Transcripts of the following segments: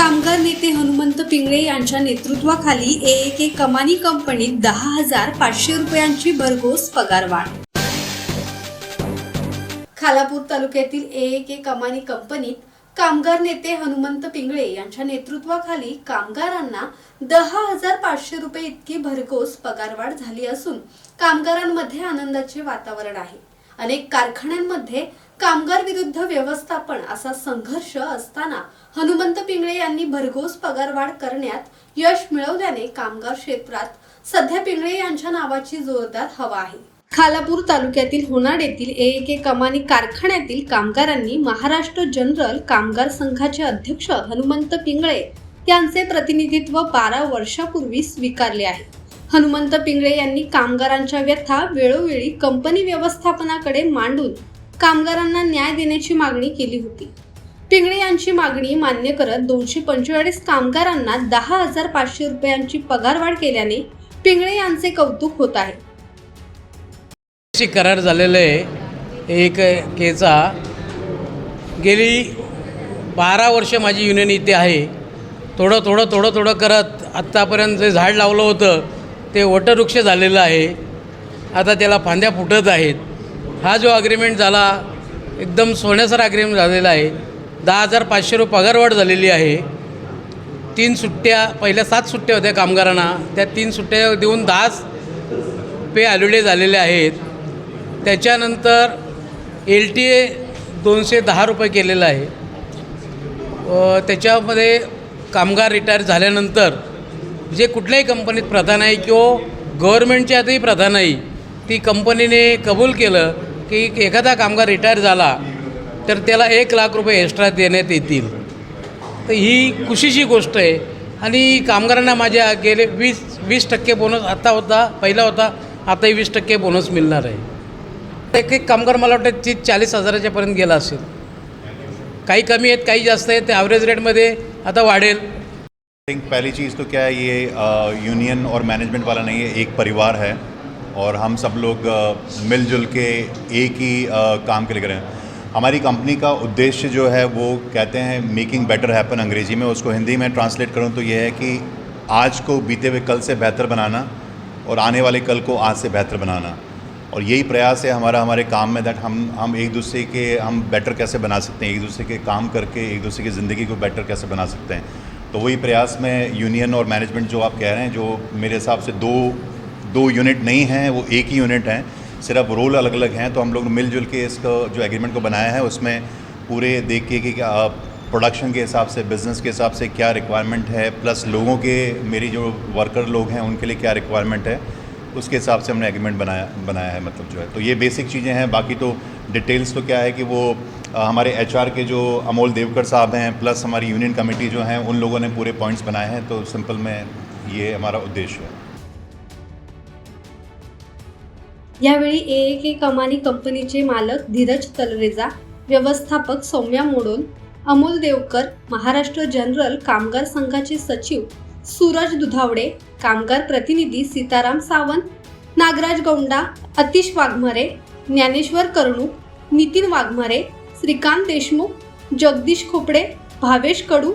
कामगार नेते हनुमंत पिंगळे यांच्या नेतृत्वाखाली ए ए के कमानी कंपनीत दहा हजार पाचशे रुपयांची भरघोस पगारवाढ. खालापूर तालुक्यातील ए ए के कमानी कंपनीत कामगार नेते हनुमंत पिंगळे यांच्या नेतृत्वाखाली कामगारांना दहा हजार पाचशे रुपये इतकी भरघोस पगारवाढ झाली असून कामगारांमध्ये आनंदाचे वातावरण आहे. अनेक कारखान्यांमध्ये कामगार विरुद्ध व्यवस्थापन असा संघर्ष असताना हनुमंत पिंगळे यांनी भरघोस पगारवाढ करण्यात यश मिळवल्याने कामगार क्षेत्रात सध्या पिंगळे यांच्या नावाची जोरदार हवा आहे. खालापूर तालुक्यातील होनाड येथील ए के कमानी कारखान्यातील कामगारांनी महाराष्ट्र जनरल कामगार संघाचे अध्यक्ष हनुमंत पिंगळे यांचे प्रतिनिधित्व बारा वर्षापूर्वी स्वीकारले आहे. हनुमंत पिंगळे यांनी कामगारांच्या व्यथा वेळोवेळी कंपनी व्यवस्थापनाकडे मांडून कामगारांना न्याय देण्याची मागणी केली होती. पिंगळे यांची मागणी मान्य करत दोनशे पंचेचाळीस कामगारांना दहा हजार पाचशे रुपयांची पगारवाढ केल्याने पिंगळे यांचे कौतुक होत आहे. करार झालेलं आहे एक केचा गेली बारा वर्ष माझी युनियन इथे आहे. थोडं थोडं थोडं थोडं करत आत्तापर्यंत जे झाड लावलं होतं ते वटवृक्ष झालेलं आहे. आता त्याला फांद्या फुटत आहेत. हा जो अग्रीमेंट झाला एकदम सोन्यासार अग्रीमेंट झालेला आहे. दहा हजार पाचशे रुपये पगारवाढ झालेली आहे. तीन सुट्ट्या पहिल्या सात सुट्ट्या होत्या कामगारांना. त्या तीन सुट्ट्या देऊन दहाच पे आलुडे झालेले आहेत. त्याच्यानंतर एल टी ए दोनशे दहा रुपये केलेलं आहे. त्याच्यामध्ये कामगार रिटायर झाल्यानंतर जे कुठल्याही कंपनीत प्रथा नाही किंवा गव्हर्मेंटच्या आतही प्रथा नाही ती कंपनीने कबूल केलं की एखादा कामगार रिटायर झाला तर त्याला एक लाख रुपये एक्स्ट्रा देण्यात येतील. तर ही खुशीची गोष्ट आहे. आणि कामगारांना माझ्या गेले वीस वीस टक्के बोनस आता होता पहिला होता आताही वीस टक्के बोनस मिळणार आहे. एक एक कामगार मला वाटतं तीस चाळीस हजाराच्यापर्यंत गेला असेल. काही कमी आहेत काही जास्त आहेत ते ॲव्हरेज रेटमध्ये आता वाढेल. थिंक पहली चीज़ तो क्या है ये यूनियन और मैनेजमेंट वाला नहीं है एक परिवार है और हम सब लोग मिलजुल के एक ही अ, काम के लिए करें हमारी कंपनी का उद्देश्य जो है वो कहते हैं मेकिंग बेटर हैपन अंग्रेज़ी में उसको हिंदी में ट्रांसलेट करूँ तो ये है कि आज को बीते हुए कल से बेहतर बनाना और आने वाले कल को आज से बेहतर बनाना। और यही प्रयास है हमारा हमारे काम में दैट हम हम एक दूसरे के हम बेटर कैसे बना सकते हैं एक दूसरे के काम करके एक दूसरे की ज़िंदगी को बेटर कैसे बना सकते हैं। तो वही प्रयास में यूनियन और मैनेजमेंट जो आप कह रहे हैं, जो मेरे हिसाब से दो दो यूनिट नहीं हैं, वो एक ही यूनिट हैं। सिर्फ़ रोल अलग अलग हैं तो हम लोग मिलजुल के इसको जो एग्रीमेंट को बनाया है, उसमें पूरे देख के कि आप प्रोडक्शन के हिसाब से बिज़नेस के हिसाब से क्या रिक्वायरमेंट है प्लस लोगों के, मेरी जो वर्कर लोग हैं, उनके लिए क्या रिक्वायरमेंट है, उसके हिसाब से हमने एग्रीमेंट बनाया बनाया है मतलब जो है। तो ये बेसिक चीज़ें हैं, बाकी तो डिटेल्स तो क्या है कि वो हमारे एच के जो अमोल देवकर साहब हैं प्लस हमारी यूनियन कमेटी जो हैं उन लोगों ने पूरे पॉइंट्स बनाए हैं तो सिंपल में ये हमारा उद्देश्य है। यावेळी ए ए के कमानी कंपनीचे मालक धीरज तलरेजा व्यवस्थापक सौम्या मोडोल अमोल देवकर महाराष्ट्र जनरल कामगार संघाचे सचिव सूरज दुधावडे कामगार प्रतिनिधी सीताराम सावंत नागराज गौंडा अतिश वाघमारे ज्ञानेश्वर कर्णूक नितीन वाघमारे श्रीकांत देशमुख जगदीश खोपडे भावेश कडू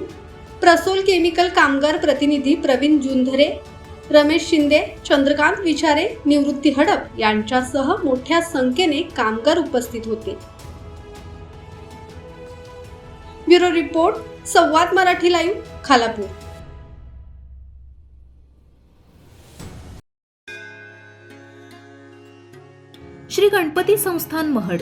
प्रसोल केमिकल कामगार प्रतिनिधी प्रवीण जुंधरे रमेश शिंदे चंद्रकांत विचारे निवृत्ती हडप यांच्यासह मोठ्या संख्येने कामगार उपस्थित होते. Bureau report Samvad Marathi live Khalapur. Shri Ganpati संस्थान महड.